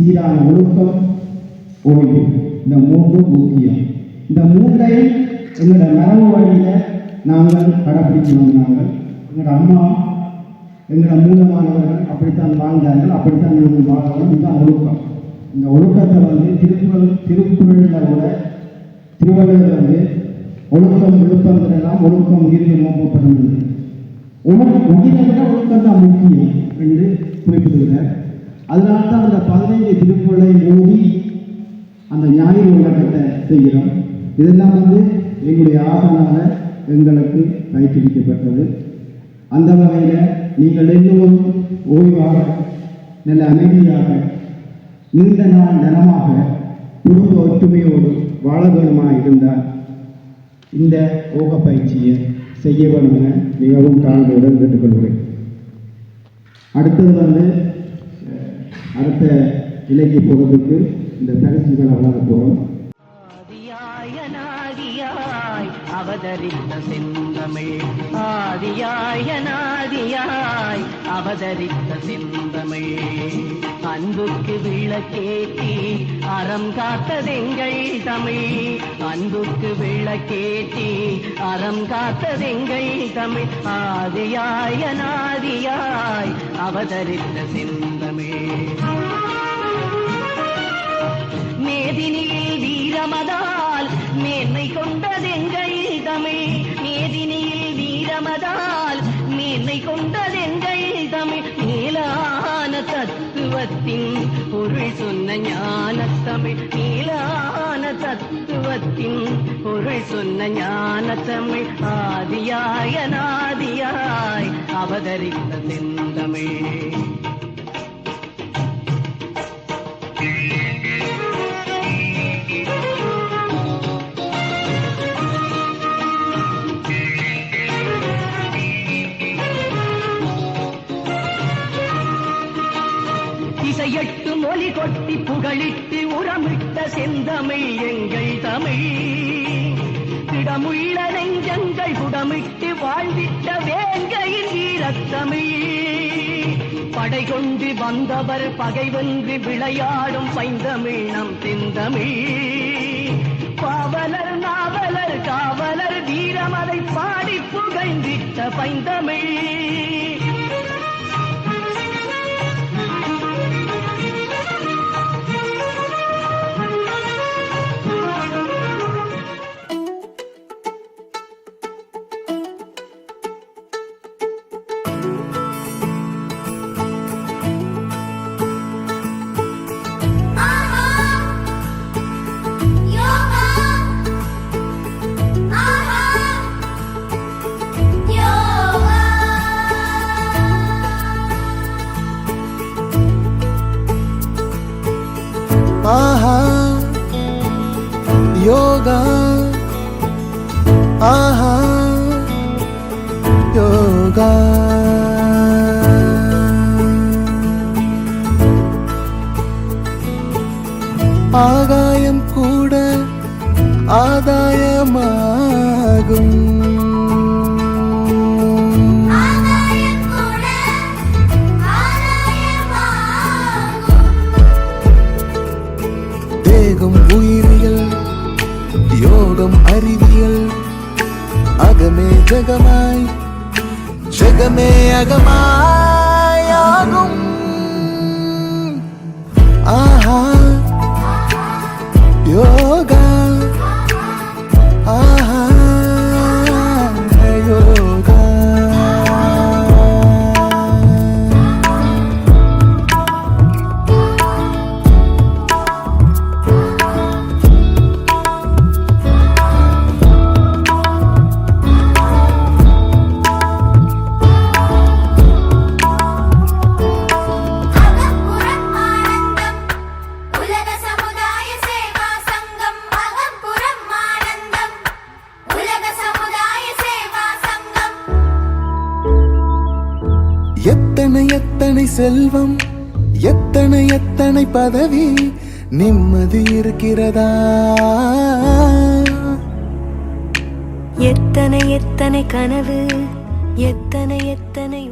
சீரான ஒழுக்கம் ஓய்வு இந்த மூன்றும் முக்கியம் இந்த மூன்றையும் எங்களோட மரபு வழியில் நாங்கள் கடைப்பிடிச்சு நாங்கள் எங்களோட அம்மா எங்களோட மூலமானவர்கள் அப்படித்தான் வாழ்ந்தார்கள். அப்படித்தான் நாங்கள் வாழணும் இதுதான் ஒழுக்கம். இந்த ஒழுக்கத்தை வந்து திருக்குறள் திருக்குறளில் கூட திருவள்ளுவர் வந்து ஒழுக்கம் விழுப்பம் எல்லாம் ஒழுக்கம் உயிரில் நோக்கப்படுகிறது ஒழுக்கம் உயிரை விட ஒழுக்கம் தான் முக்கியம் என்று குறிப்பிடுகிறார் அதனால தான் அந்த பதினைந்து திருக்குறளை ஓதி அந்த ஞாயிறு உலகத்தை செய்கிறோம். இதெல்லாம் வந்து எங்களுடைய ஆசனால எங்களுக்கு பயிற்றுவிக்கப்பட்டது. அந்த வகையில் நீங்கள் எல்லோரும் ஓய்வாக நல்ல அமைதியாக நீண்ட நாள் நலமாக குடும்ப ஒற்றுமையோடு வாழ இருந்தால் இந்த யோக பயிற்சியை செய்ய வேணும் என மிகவும் தாழ்மையுடன் கேட்டுக்கொள்கிறேன். அடுத்தது வந்து அடுத்த நிலைக்கு போகிறதுக்கு இந்த பரிசுகளை வளர போகிறோம் அவதரித்த செந்தமிழ். ஆதியாயனா ஆதியாய் அவதரித்த செந்தமிழ் அன்புக்கு விளக்கேற்றி அறம் காத்ததெங்கள் தமிழ். அன்புக்கு விளக்கேற்றி அறம் காத்ததெங்கள் தமிழ். ஆதியாய் அநாதியாய் அவதரித்த செந்தமிழ் மேதினியில் வீரமதா மேன்மை கொண்டதெங்கள் தமிழ். மேலான தத்துவத்தின் பொருள் சொன்ன ஞான தமிழ் மேலான தத்துவத்தின் பொருள் சொன்ன ஞான தமிழ் ஆதியாய நாதியாய் அவதரித்த செந்தமிழ் எட்டு மொழி கொட்டி புகழிட்டு உரமிட்ட செந்தமிழ் எங்கள் தமிழ். திடமுள்ள நெஞ்சங்கள் குடமிட்டு வாழ்ந்திட்ட வேங்கையின் வீரத்தமிழ் படை கொண்டு வந்தவர் பகை வென்று விளையாடும் பைந்தமிழ் நம் தெந்தமிழ். பாவலர் நாவலர் காவலர் வீரமதை பாடி புகழ்ந்திட்ட பைந்தமிழ். யோகா. ஆஹா யோகா. ஆகாயம் கூட ஆதாயமா? யோகம் அறிவியல். அகமே ஜெகமாய். ஜெகமே அகமாய். ஆகும் எத்தனை செல்வம் எத்தனை எத்தனை பதவி நிம்மதி இருக்கிறதா? எத்தனை எத்தனை கனவு எத்தனை எத்தனை